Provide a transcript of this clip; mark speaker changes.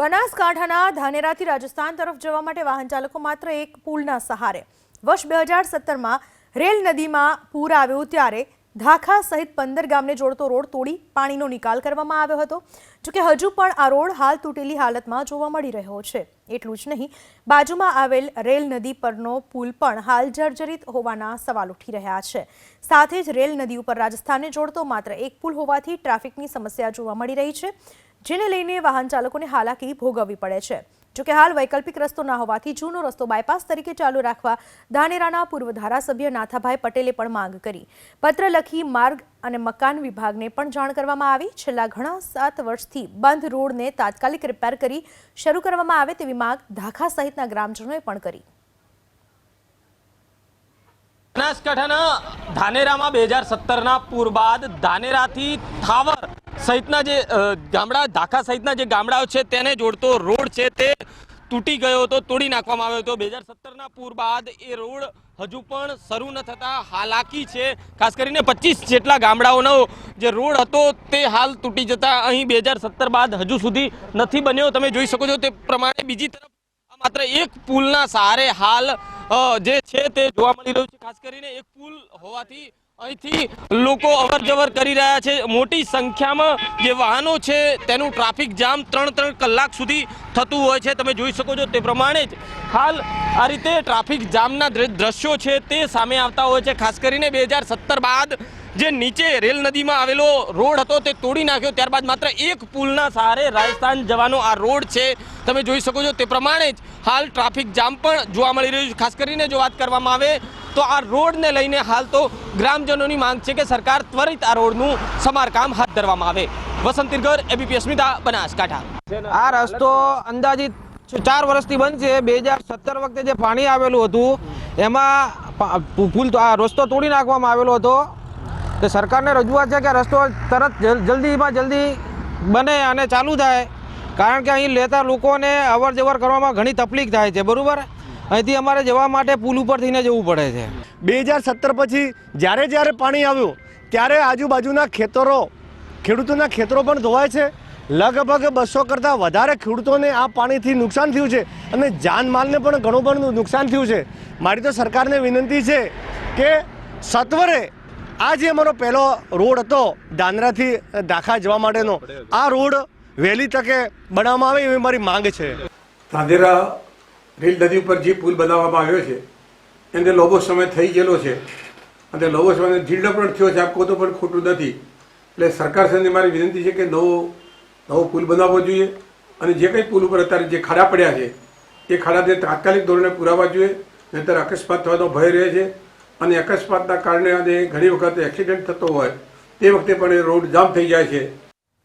Speaker 1: બનાસકાંઠાના ધાનેરાથી રાજસ્થાન તરફ જવા માટે વાહન ચાલકો માત્ર એક પુલના સહારે. વર્ષ બે હજાર સત્તરમાં રેલ નદીમાં પૂર આવ્યું ત્યારે ધાખા સહિત પંદર ગામને જોડતો રોડ તોડી પાણીનો નિકાલ કરવામાં આવ્યો હતો. જોકે હજુ પણ આ રોડ હાલ તૂટેલી હાલતમાં જોવા મળી રહ્યો છે. એટલું જ નહીં, બાજુમાં આવેલ રેલ નદી પરનો પુલ પણ હાલ જર્જરિત હોવાના સવાલ ઉઠી રહ્યા છે. સાથે જ રેલ નદી ઉપર રાજસ્થાનને જોડતો માત્ર એક પુલ હોવાથી ટ્રાફિકની સમસ્યા જોવા મળી રહી છે. જેને લઈને વાહન ચાલકોને હાલાકી ભોગવવી પડે છે. જોકે હાલ વૈકલ્પિક રસ્તો ના હોવાથી જૂનો રસ્તો બાયપાસ તરીકે ચાલુ રાખવા ધાનેરાના પૂર્વ ધારાસભ્ય નાથાભાઈ પટેલે પણ માંગ કરી. પત્ર લખી માર્ગ અને મકાન વિભાગને પણ જાણ કરવામાં આવી. છેલ્લા ઘણા સાત વર્ષથી બંધ રોડને તાત્કાલિક રિપેર કરી શરૂ કરવામાં આવે તેવી માંગ ધાખા સહિતના ગ્રામજનોએ પણ કરી.
Speaker 2: બનાસકાંઠાના ધાનેરામાં બે હજાર સત્તરના પૂર બાદ ધાનેરાથી થાવર સહિતના જે ગામડા, ધાખા સહિતના જે ગામડાઓ છે તેને જોડતો રોડ છે તે તૂટી ગયો હતો, તોડી નાખવામાં આવ્યો હતો. બે હજાર સત્તરના પૂર બાદ એ રોડ હજુ પણ શરૂ ન થતાં હાલાકી છે. ખાસ કરીને પચીસ જેટલા ગામડાઓનો જે રોડ હતો તે હાલ તૂટી જતા અહીં બે હજાર સત્તર બાદ હજુ સુધી નથી બન્યો. તમે જોઈ શકો છો તે પ્રમાણે બીજી તરફ માત્ર એક પુલના સહારે હાલ જે છે તે જોવા મળી રહ્યું છે. ખાસ કરીને એક પુલ હોવાથી અહીંથી લોકો અવર જવર કરી રહ્યા છે. મોટી સંખ્યામાં જે વાહનો છે, તેનું ટ્રાફિક જામ ત્રણ ત્રણ કલાક સુધી થતું હોય છે. તમે જોઈ શકો છો તે પ્રમાણે જ હાલ આ રીતે ટ્રાફિક જામના દ્ર- દ્રશ્યો છે તે સામે આવતા હોય છે. ખાસ કરીને બે બાદ જે નીચે રેલ નદીમાં આવેલો રોડ હતો તે તોડી નાખ્યો. ત્યારબાદ માત્ર એક પુલના સહારે રાજસ્થાન જવાનો આ રોડ છે. તમે જોઈ શકો છો તે પ્રમાણે જ હાલ ટ્રાફિક જામ પણ જોવા મળી રહ્યું છે. ખાસ કરીને જો વાત કરવામાં આવે તો આ રોડને લઈને હાલ તો ગ્રામજનોની માંગ છે કે સરકાર ત્વરિત આ રોડનું સમારકામ હાથ ધરવામાં આવે. વસંત તિરગર એબીપી અસ્મિતા, બનાસકાંઠા.
Speaker 3: આ રસ્તો અંદાજિત ચાર વર્ષથી બંધ છે. બે હજાર સત્તર વખતે જે પાણી આવેલું હતું, એમાં પુલ તો આ રસ્તો તોડી નાખવામાં આવેલો હતો. તો સરકારને રજૂઆત છે કે રસ્તો તરત જલ- જલ્દીમાં જલ્દી બને અને ચાલુ થાય. કારણ કે અહીં લેતા લોકોને અવર જવર કરવામાં ઘણી તકલીફ થાય છે, બરાબર? અહીંથી અમારે જવા માટે પુલ ઉપર થઈને જવું પડે છે.
Speaker 4: બે હજાર સત્તર પછી જ્યારે જ્યારે પાણી આવ્યું, ત્યારે આજુબાજુના ખેતરો, ખેડૂતોના ખેતરો પણ ધોવાય છે. લગભગ બસો કરતાં વધારે ખેડૂતોને આ પાણીથી નુકસાન થયું છે અને જાનમાલને પણ ઘણું પણ નુકસાન થયું છે. મારી તો સરકારને વિનંતી છે કે સત્વરે આ જે અમારો પહેલો રોડ હતો દાદરાથી દાખા જવા માટેનો. આ રોડ વહેલી તકે બનાવવામાં આવે એવી મારી માંગ છે.
Speaker 5: ધાંધેરા રેલ નદી ઉપર જે પુલ બનાવવામાં આવ્યો છે, એને લોબો સમય થઈ ગયેલો છે. અને લોબો સમય જીર્ણ પણ થયો છે આપકો તો પણ ખોટું નથી. એટલે સરકાર સાથે મારી વિનંતી છે કે નવો નવો પુલ બનાવવો જોઈએ. અને જે કંઈ પુલ ઉપર અત્યારે જે ખાડા પડ્યા છે, એ ખાડાને તાત્કાલિક ધોરણે પુરાવા જોઈએ. નહીંતર અકસ્માત થવાનો ભય રહે છે. અને અકસ્માતના કારણે અને ઘણી વખત એક્સિડન્ટ થતો હોય, તે વખતે પણ એ રોડ જામ થઈ જાય છે.